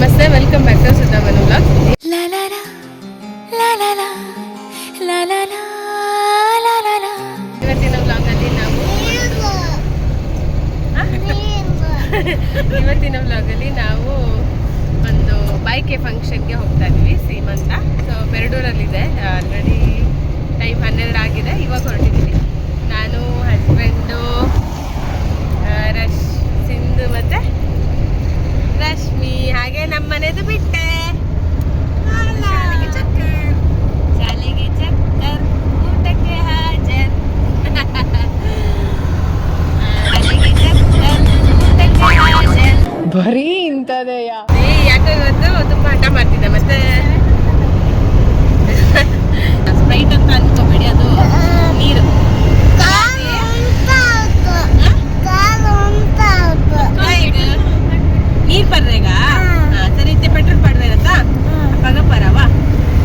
ನಮಸ್ತೆ welcome back to Sudhaman blog. ಇವತ್ತಿನ ವ್ಲಾಗಲ್ಲಿ ನಾವು ಇವತ್ತಿನ ವ್ಲಾಗಲ್ಲಿ ನಾವು ಒಂದು ಬೈಕೆ ಫಂಕ್ಷನ್ಗೆ ಹೋಗ್ತಾ ಇದ್ವಿ ಸೀಮಂತ. ಸೊ ಬೆರಡೂರಲ್ಲಿದೆ ಆಲ್ರೆಡಿ ಟೈಮ್ ಹನ್ನೆರಡು ಆಗಿದೆ ಇವಾಗ ಹೊರಟಿದ್ವಿ. ಸರಿ ರೀತಿ ಪೆಟ್ರೋಲ್ ಪಡ್ಬೇಕತ್ತಾ ಅಪ್ಪಾಗ ಬರವ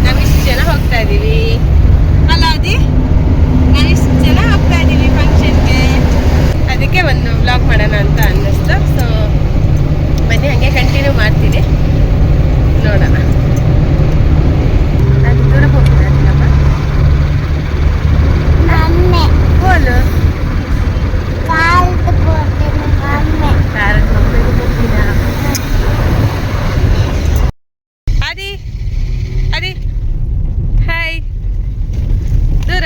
ನಾವಿಷ್ಟು ಜನ ಹೋಗ್ತಾ ಇದೀವಿ. ಅಲ್ಲ ಅದಿ? ನಾವಿಷ್ಟು ಜನ ಹೋಗ್ತಾ ಇದೀವಿ ಫಂಕ್ಷನ್ಗೆ. ಅದಕ್ಕೆ ಒಂದು ವ್ಲಾಗ್ ಮಾಡೋಣ ಅಂತ ಅನ್ನಿಸ್ತು. ಸೊ ಬನ್ನಿ ಹಂಗೆ ಕಂಟಿನ್ಯೂ ಮಾಡ್ತೀನಿ ನೋಡೋಣ. ಅದು ದೂರ ಹೋಗ್ತಿದ್ದೀನಪ್ಪ ಬೋಲು ಕಾರಲ್ಲಿ ಹೋಗ್ಬೇಕು ಹೋಗ್ತೀರಾ ಆದಿ ಆದಿ ಹಾಯ್ ದೂರ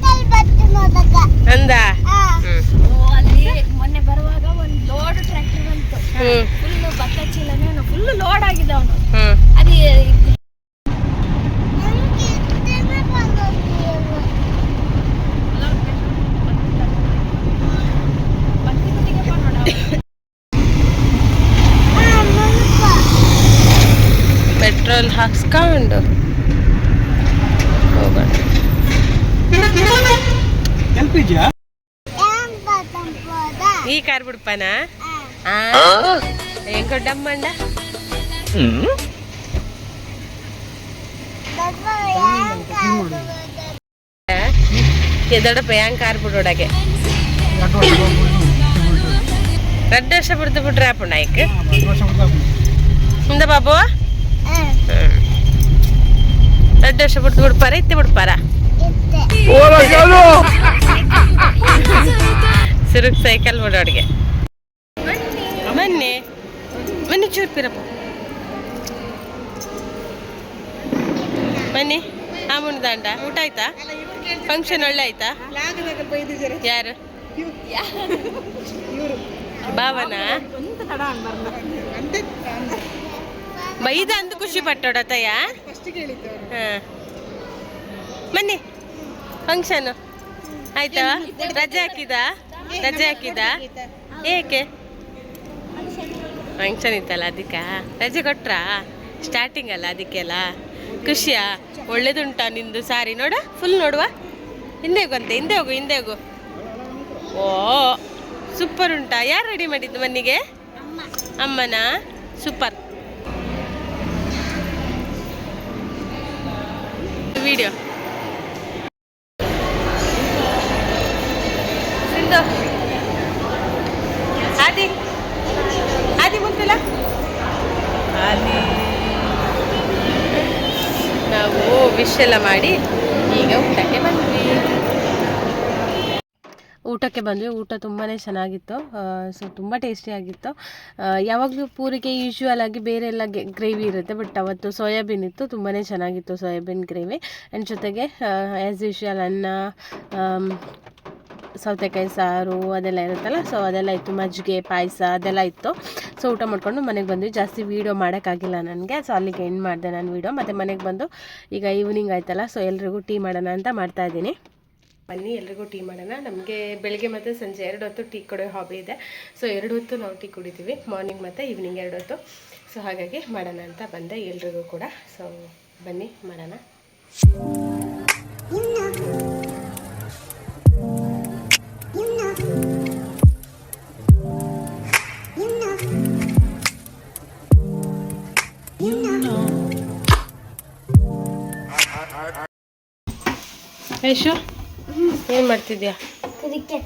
ಪೆಟ್ರೋಲ್ ಹಾಕ್ಸ್ಕೊಂಡು ಹೋಗೋಣ ಈ ಕಾರ್ ಬಿಡ್ಪನ ಏನ್ ಕೊಡ್ಡಮ್ಮಂಡ ಎದಡಪ್ಪ ಹೆಂಗ್ ಕಾರ್ ಬಿಡೋಡಗೆ ரெண்டு வருஷம் கொடுத்து விட்றா அப்போ நாய்க்கு இந்த பாபு ದೊಡ್ಡ ವರ್ಷ ಬಿಡ್ತು ಬಿಡ್ಪಾರ ಇತ್ತೆ ಬಿಡ್ಪಾರ ಸಿರುಗ್ ಸೈಕಲ್ ಬಿಡೋಡ್ಗೆ ಬನ್ನಿ ಬನ್ನಿ ಚೂರ್ಪಿರಪ್ಪ. ಬನ್ನಿ ಆ ದಾಂಡ, ಊಟ ಆಯ್ತಾ? ಫಂಕ್ಷನ್ ಒಳ್ಳೆ ಆಯ್ತಾ? ಯಾರು? ಭಾವನಾ? ಬೈದ ಅಂದು ಖುಷಿ ಪಟ್ಟೋಡತಯ್ಯ ಹಾ. ಬನ್ನಿ. ಫಂಕ್ಷನ್ ಆಯ್ತಾ? ರಜೆ ಹಾಕಿದ? ರಜೆ ಹಾಕಿದ? ಏಕೆ? ಫಂಕ್ಷನ್ ಇತ್ತಲ್ಲ ಅದಕ್ಕೆ? ರಜೆ ಕೊಟ್ರಾ? ಸ್ಟಾರ್ಟಿಂಗ್ ಅಲ್ಲ ಅದಕ್ಕೆಲ್ಲ? ಖುಷಿಯಾ? ಒಳ್ಳೇದುಂಟಾ ನಿಂದು ಸಾರಿ? ನೋಡ ಫುಲ್ ನೋಡುವ. ಹಿಂದೆ ಹೋಗಂತೆ ಹಿಂದೆ ಹೋಗು ಹಿಂದೆ ಹೋಗು. ಓ ಸೂಪರ್ ಉಂಟಾ. ಯಾರು ರೆಡಿ ಮಾಡಿದ್ದು ಮನೆಗೆ ಅಮ್ಮನ? ಸೂಪರ್ ವಿಡಿಯೋ ಸಿಂಧು ಆದಿ ಆದಿ ಮುಂತಿಲ್ಲ ಆದಿ ನಾವು ವಿಶ್ ಎಲ್ಲ ಮಾಡಿ ಈಗ ಊಟಕ್ಕೆ ಬಂದ್ವಿ. ಊಟಕ್ಕೆ ಬಂದ್ವಿ. ಊಟ ತುಂಬಾ ಚೆನ್ನಾಗಿತ್ತು. ಸೊ ತುಂಬ ಟೇಸ್ಟಿಯಾಗಿತ್ತು ಯಾವಾಗಲೂ ಪೂರಿಗೆ ಯೂಶುವಲ್ ಆಗಿ ಬೇರೆ ಎಲ್ಲ ಗ್ರೇವಿ ಇರುತ್ತೆ ಬಟ್ ಅವತ್ತು ಸೋಯಾಬೀನ್ ಇತ್ತು. ತುಂಬಾ ಚೆನ್ನಾಗಿತ್ತು ಸೋಯಾಬೀನ್ ಗ್ರೇವಿ ಆ್ಯಂಡ್ ಜೊತೆಗೆ ಆ್ಯಸ್ ಯೂಶುವಲ್ ಅನ್ನ ಸೌತೆಕಾಯಿ ಸಾರು ಅದೆಲ್ಲ ಇರುತ್ತಲ್ಲ ಸೊ ಅದೆಲ್ಲ ಇತ್ತು. ಮಜ್ಜಿಗೆ, ಪಾಯಸ ಅದೆಲ್ಲ ಇತ್ತು. ಸೊ ಊಟ ಮಾಡ್ಕೊಂಡು ಮನೆಗೆ ಬಂದ್ವಿ. ಜಾಸ್ತಿ ವೀಡಿಯೋ ಮಾಡೋಕ್ಕಾಗಿಲ್ಲ ನನಗೆ. ಸೊ ಅಲ್ಲಿಗೆ ಎಂಡ್ ಮಾಡಿದೆ ನಾನು ವೀಡಿಯೋ ಮತ್ತು ಮನೆಗೆ ಬಂದು ಈಗ ಈವ್ನಿಂಗ್ ಆಯ್ತಲ್ಲ ಸೊ ಎಲ್ರಿಗೂ ಟೀ ಮಾಡೋಣ ಅಂತ ಮಾಡ್ತಾ ಇದ್ದೀನಿ. ಬನ್ನಿ ಎಲ್ರಿಗೂ ಟೀ ಮಾಡೋಣ. ನಮಗೆ ಬೆಳಗ್ಗೆ ಮತ್ತು ಸಂಜೆ ಎರಡು ಹೊತ್ತು ಟೀ ಕೊಡೋ ಹಾಬಿ ಇದೆ. ಸೊ ಎರಡು ಹೊತ್ತು ನಾವು ಟೀ ಕುಡಿತೀವಿ. ಮಾರ್ನಿಂಗ್ ಮತ್ತು ಈವ್ನಿಂಗ್ ಎರಡು ಹೊತ್ತು. ಸೊ ಹಾಗಾಗಿ ಮಾಡೋಣ ಅಂತ ಬಂದೆ ಎಲ್ರಿಗೂ ಕೂಡ. ಸೊ ಬನ್ನಿ, ಮಾಡೋಣ. ಯಶು? ಏನು ಮಾಡ್ತಿದ್ಯಾ? ಆಗ್ತೀಯ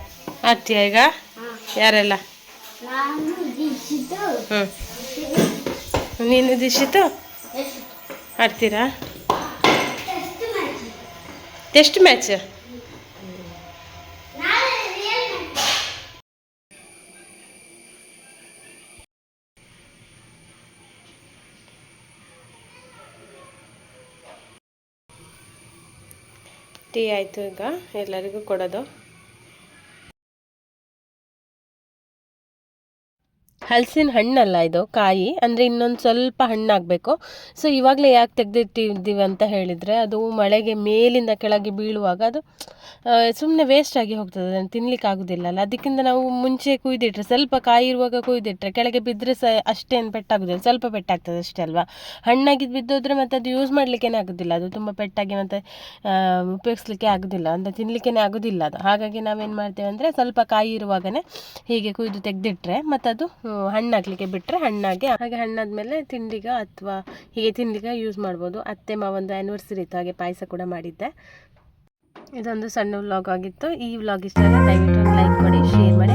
ಆಡ್ತೀಯಾ ಈಗ ಯಾರೆಲ್ಲ? ಹ್ಞೂ ನೀನು ದಿಶಿತು ಆಡ್ತೀರಾ? Test match? ಟೀ ಆಯಿತು ಈಗ ಎಲ್ಲರಿಗೂ ಕೊಡೋದು. ಹಲಸಿನ ಹಣ್ಣಲ್ಲ ಇದು, ಕಾಯಿ. ಅಂದರೆ ಇನ್ನೊಂದು ಸ್ವಲ್ಪ ಹಣ್ಣಾಗಬೇಕು ಸೊ ಇವಾಗಲೇ ಯಾಕೆ ತೆಗೆದಿಟ್ಟಿದ್ದೀವಿ ಅಂತ ಹೇಳಿದರೆ, ಅದು ಮಳೆಗೆ ಮೇಲಿಂದ ಕೆಳಗೆ ಬೀಳುವಾಗ ಅದು ಸುಮ್ಮನೆ ವೇಸ್ಟ್ ಆಗಿ ಹೋಗ್ತದೆ. ಅದನ್ನು ತಿನ್ಲಿಕ್ಕೆ ಆಗೋದಿಲ್ಲ ಅಲ್ಲ. ಅದಕ್ಕಿಂತ ನಾವು ಮುಂಚೆ ಕುಯ್ದಿಟ್ರೆ, ಸ್ವಲ್ಪ ಕಾಯಿ ಇರುವಾಗ ಕುಯ್ದಿಟ್ರೆ, ಕೆಳಗೆ ಬಿದ್ದರೆ ಸಹ ಅಷ್ಟೇನು ಪೆಟ್ಟಾಗೋದಿಲ್ಲ. ಸ್ವಲ್ಪ ಪೆಟ್ಟಾಗ್ತದೆ ಅಷ್ಟೇ ಅಲ್ವಾ? ಹಣ್ಣಾಗಿ ಬಿದ್ದೋದ್ರೆ ಮತ್ತೆ ಅದು ಯೂಸ್ ಮಾಡಲಿಕ್ಕೇನೆ ಆಗೋದಿಲ್ಲ. ಅದು ತುಂಬ ಪೆಟ್ಟಾಗಿ ಮತ್ತು ಉಪಯೋಗಿಸ್ಲಿಕ್ಕೆ ಆಗೋದಿಲ್ಲ. ಅಂದರೆ ತಿನ್ನಲಿಕ್ಕೇ ಆಗೋದಿಲ್ಲ ಅದು. ಹಾಗಾಗಿ ನಾವೇನು ಮಾಡ್ತೇವೆ ಅಂದರೆ ಸ್ವಲ್ಪ ಕಾಯಿ ಇರುವಾಗಲೇ ಹೀಗೆ ಕುಯ್ದು ತೆಗೆದಿಟ್ರೆ ಮತ್ತು ಅದು ಹಣ್ಣಾಗಲಿಕ್ಕೆ ಬಿಟ್ಟರೆ ಹಣ್ಣಾಗೆ. ಹಾಗೆ ಹಣ್ಣಾದ್ಮೇಲೆ ತಿಂಡಿಗೆ ಅಥವಾ ಹೀಗೆ ತಿಂಡಿಗೆ ಯೂಸ್ ಮಾಡ್ಬೋದು. ಅತ್ತೆ ಮಾವೊಂದು ಆ್ಯನಿವರ್ಸರಿ ಇತ್ತು, ಹಾಗೆ ಪಾಯಸ ಕೂಡ ಮಾಡಿದ್ದೆ. ಇದೊಂದು ಸಣ್ಣ ವ್ಲಾಗ್ ಆಗಿತ್ತು. ಈ ವ್ಲಾಗ್ ಇಷ್ಟ ಲೈಕ್ ಮಾಡಿ ಶೇರ್ ಮಾಡಿ.